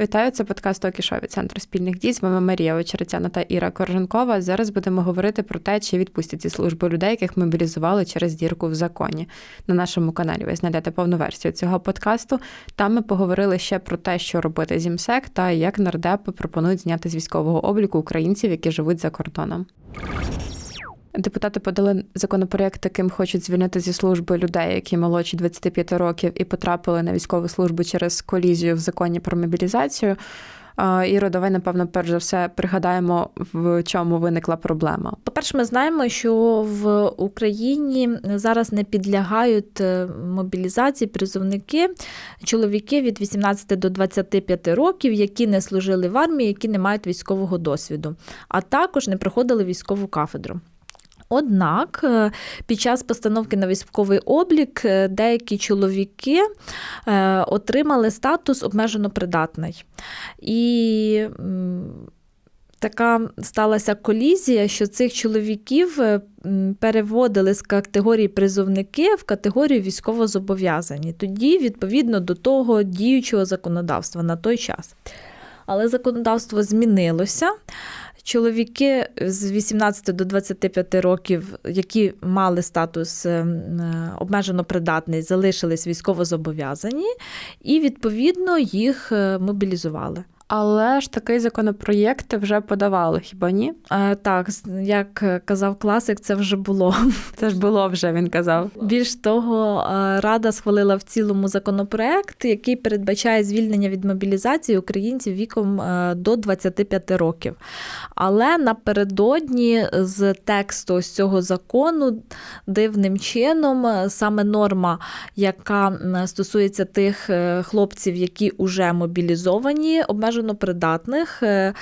Вітаю, це подкаст Окішо від центру спільних дій. З вами Марія Очеретяна та Іра Корженкова. Зараз будемо говорити про те, чи відпустять ці служби людей, яких мобілізували через дірку в законі. На нашому каналі ви знайдете повну версію цього подкасту. Там ми поговорили ще про те, що робити з МСЕК та як нардепи пропонують зняти з військового обліку українців, які живуть за кордоном. Депутати подали законопроект, яким хочуть звільнити зі служби людей, які молодші 25 років і потрапили на військову службу через колізію в законі про мобілізацію. Іро, давай, напевно, перш за все пригадаємо, в чому виникла проблема. По-перше, ми знаємо, що в Україні зараз не підлягають е, мобілізації призовники, чоловіки від 18 до 25 років, які не служили в армії, які не мають військового досвіду, а також не проходили військову кафедру. Однак е, під час постановки на військовий облік е, деякі чоловіки е, отримали статус обмежено придатний. І така сталася колізія, що цих чоловіків переводили з категорії призовники в категорію військовозобов'язані. Тоді, відповідно до того діючого законодавства на той час. Але законодавство змінилося. Чоловіки з 18 до 25 років, які мали статус е, обмежено придатний, залишились військовозобов'язані, і відповідно їх е, мобілізували. Але ж такий законопроєкт вже подавали, хіба ні? А, Так, як казав класик, це вже було. Це ж було вже, він казав. Більш того, Рада схвалила в цілому законопроект, який передбачає звільнення від мобілізації українців віком до 25 років. Але напередодні з тексту з цього закону дивним чином саме норма, яка стосується тих е, хлопців, які вже мобілізовані, обмежено обмежено придатних. Е,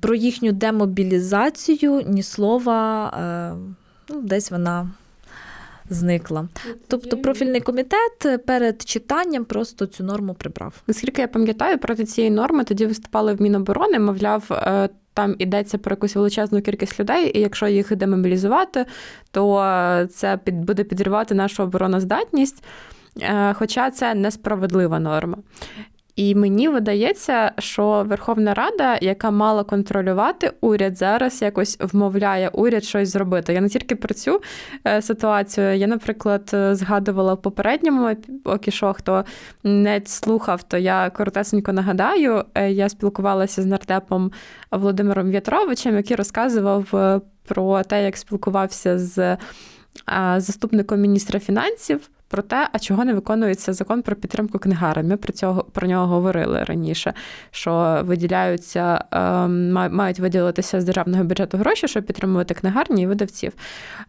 про їхню демобілізацію ні слова, е, ну, десь вона. Зникла. Тобто профільний комітет перед читанням просто цю норму прибрав. Наскільки я пам'ятаю, проти цієї норми тоді виступали в Міноборони, мовляв, е, там йдеться про якусь величезну кількість людей, і якщо їх демобілізувати, то це під буде підривати нашу обороноздатність. Хоча це несправедлива норма. І мені видається, що Верховна Рада, яка мала контролювати уряд, зараз якось вмовляє уряд щось зробити. Я не тільки про цю е, ситуацію. Я, наприклад, згадувала в попередньому поки що, хто не слухав, то я коротесенько нагадаю. Е, я спілкувалася з нардепом Володимиром В'ятровичем, який розказував е, про те, як спілкувався з заступником міністра фінансів про те, а чого не виконується закон про підтримку книгарень. Ми про цього про нього говорили раніше, що виділяються, е, мають виділитися з державного бюджету гроші, щоб підтримувати книгарні і видавців.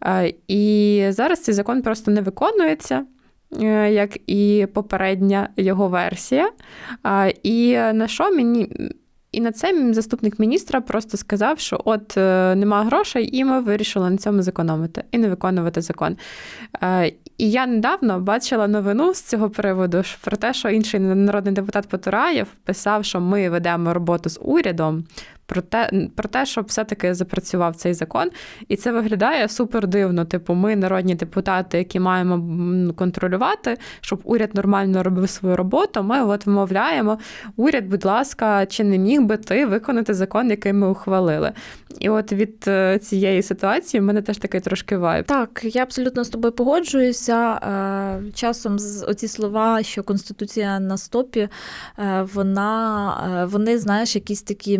Е, і зараз цей закон просто не виконується. Е, як і попередня його версія. І на що мені і на це заступник міністра просто сказав, що от е, нема грошей, і ми вирішили на цьому зекономити і не виконувати закон. І я недавно бачила новину з цього приводу про те, що інший народний депутат Потураєв писав, що ми ведемо роботу з урядом про те, про те, щоб все-таки запрацював цей закон. І це виглядає супер дивно. Типу, ми, народні депутати, які маємо контролювати, щоб уряд нормально робив свою роботу. Ми от вмовляємо, уряд, будь ласка, чи не міг би ти виконати закон, який ми ухвалили? І от від е, цієї ситуації в мене теж такий трошки вайб. Так, я абсолютно з тобою погоджуюся. Е, часом оці слова, що конституція на стопі, е, вона вони, знаєш, якісь такі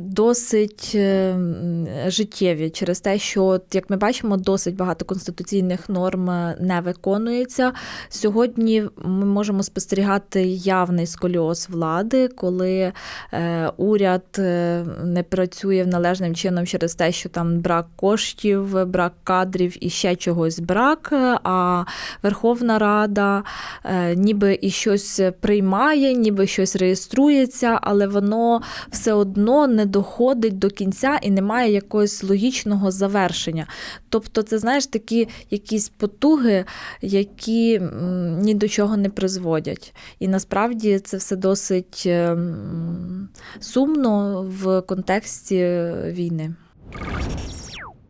досить е, життєві через те, що, от, як ми бачимо, досить багато конституційних норм е, не виконується. Сьогодні ми можемо спостерігати явний сколіоз влади, коли е, уряд не працює належним чином через те, що там брак коштів, брак кадрів і ще чогось брак. А Верховна Рада ніби і щось приймає, ніби щось реєструється, але воно все одно не доходить до кінця і немає якогось логічного завершення. Тобто, це, знаєш, такі якісь потуги, які ні до чого не призводять. І насправді це все досить ем, сумно в контексті війни.